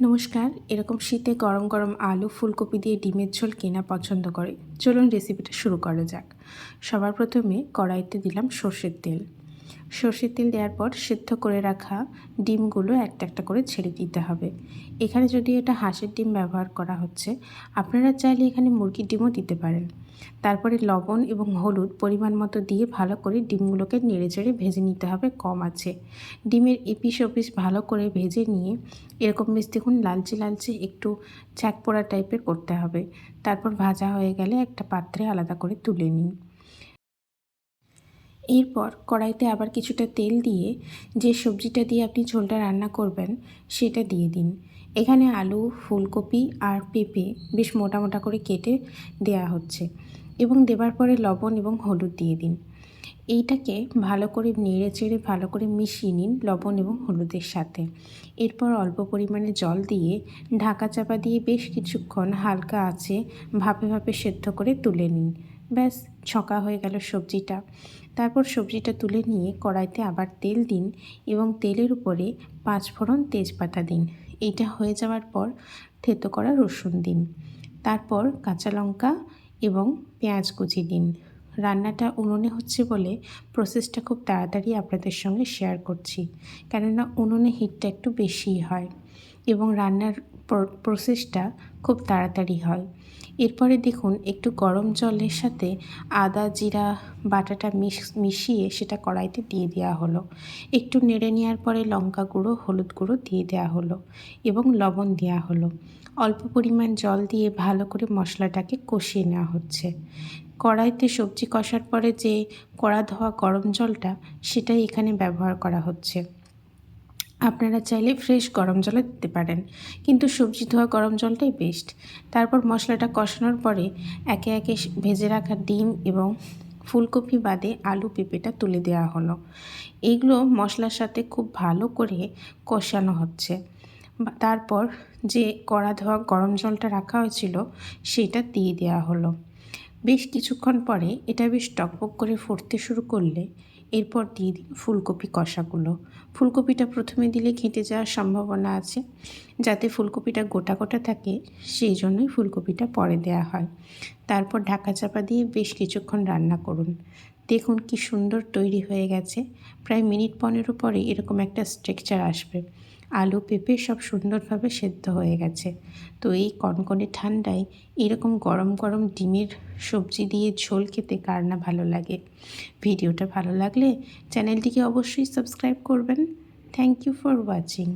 নমস্কার, এরকম শীতে গরম গরম আলু, ফুলকপি দিয়ে ডিমের ঝোল কেনা পছন্দ করে। চলুন রেসিপিটা শুরু করা যাক। সবার প্রথমে কড়াইতে দিলাম সর্ষের তেল। সর্ষের তেল দেওয়ার পর সেদ্ধ করে রাখা ডিমগুলো একটা একটা করে ছেড়ে দিতে হবে। এখানে যদি এটা হাঁসের ডিম ব্যবহার করা হচ্ছে, আপনারা চাইলে এখানে মুরগির ডিমও দিতে পারেন। তারপরে লবণ এবং হলুদ পরিমাণ মতো দিয়ে ভালো করে ডিমগুলোকে নেড়ে চেড়ে ভেজে নিতে হবে, কম আছে। ডিমের এপিস ওপিস ভালো করে ভেজে নিয়ে এরকম বেশ দেখুন লালচে লালচে একটু ছ্যাক পোড়া টাইপের করতে হবে। তারপর ভাজা হয়ে গেলে একটা পাত্রে আলাদা করে তুলে নিন। এরপর কড়াইতে আবার কিছুটা তেল দিয়ে যে সবজিটা দিয়ে আপনি ঝোলটা রান্না করবেন, সেটা দিয়ে দিন। এখানে আলু, ফুলকপি আর পেঁপে বেশ মোটা মোটা করে কেটে দেয়া হচ্ছে এবং দেবার পরে লবণ এবং হলুদ দিয়ে দিন। এইটাকে ভালো করে নেড়ে চেড়ে ভালো করে মিশিয়ে নিন লবণ এবং হলুদের সাথে। এরপর অল্প পরিমাণে জল দিয়ে ঢাকা চাপা দিয়ে বেশ কিছুক্ষণ হালকা আছে ভাপে ভাপে সেদ্ধ করে তুলে নিন। ব্যাস, ছকা হয়ে গেল সবজিটা। তারপর সবজিটা তুলে নিয়ে কড়াইতে আবার তেল দিন এবং তেলের উপরে পাঁচ ফোড়ন তেজপাতা দিন। এইটা হয়ে যাওয়ার পর থেতো করা রসুন দিন। তারপর কাঁচা লঙ্কা এবং পেঁয়াজ কুচি দিন। রান্নাটা উনুনে হচ্ছে বলে প্রসেসটা খুব তাড়াতাড়ি আপনাদের সঙ্গে শেয়ার করছি। কেননা উনুনে হিটটা একটু বেশিই হয়। এবং রান্নার প্রসেসটা খুব তাড়াতাড়ি হয়। এরপরে দেখুন, একটু গরম জলের সাথে আদা, জিরা, বাটাটা মিশ মিশিয়ে সেটা কড়াইতে দিয়ে দেওয়া হলো। একটু নেড়ে নেওয়ার পরে লঙ্কা গুঁড়ো, হলুদ গুঁড়ো দিয়ে দেওয়া হলো এবং লবণ দেওয়া হলো। অল্প পরিমাণ জল দিয়ে ভালো করে মশলাটাকে কষিয়ে নেওয়া হচ্ছে। কড়াইতে সবজি কষার পরে যে কড়া ধোয়া গরম জলটা, সেটাই এখানে ব্যবহার করা হচ্ছে। আপনারা চাইলে ফ্রেশ গরম জলও দিতে পারেন। কিন্তু সবজি ধোয়া গরম জলটাই বেস্ট তারপর মশলাটা কষানোর পরে একে একে ভেজে রাখা ডিম এবং ফুলকপি বাদে আলু পেঁপেটা তুলে দেওয়া হলো। এইগুলো মশলার সাথে খুব ভালো করে কষানো হচ্ছে। তারপর যে কড়া ধোয়া গরম জলটা রাখা হয়েছিল, সেটা দিয়ে দেওয়া হলো। বেশ কিছুক্ষণ পরে এটা বেশ টকবক করে ফুটতে শুরু করলে এরপর দিয়ে দিন ফুলকপি কষাগুলো। ফুলকপিটা প্রথমে দিলে ঘেঁটে যাওয়ার সম্ভাবনা আছে, যাতে ফুলকপিটা গোটা গোটা থাকে, সেই জন্যই ফুলকপিটা পরে দেওয়া হয়। তারপর ঢাকা চাপা দিয়ে বেশ কিছুক্ষণ রান্না করুন। দেখুন কি সুন্দর তৈরি হয়ে গেছে। প্রায় মিনিট পনেরো পরে এরকম একটা স্ট্রাকচার আসবে। আলু পেঁপে সব সুন্দরভাবে সেদ্ধ হয়ে গেছে। তো এই কনকনে ঠান্ডায় এরকম গরম গরম ডিমের সবজি দিয়ে ঝোল খেতে কার না ভালো লাগে। ভিডিওটা ভালো লাগলে চ্যানেলটিকে অবশ্যই সাবস্ক্রাইব করবেন। Thank you for watching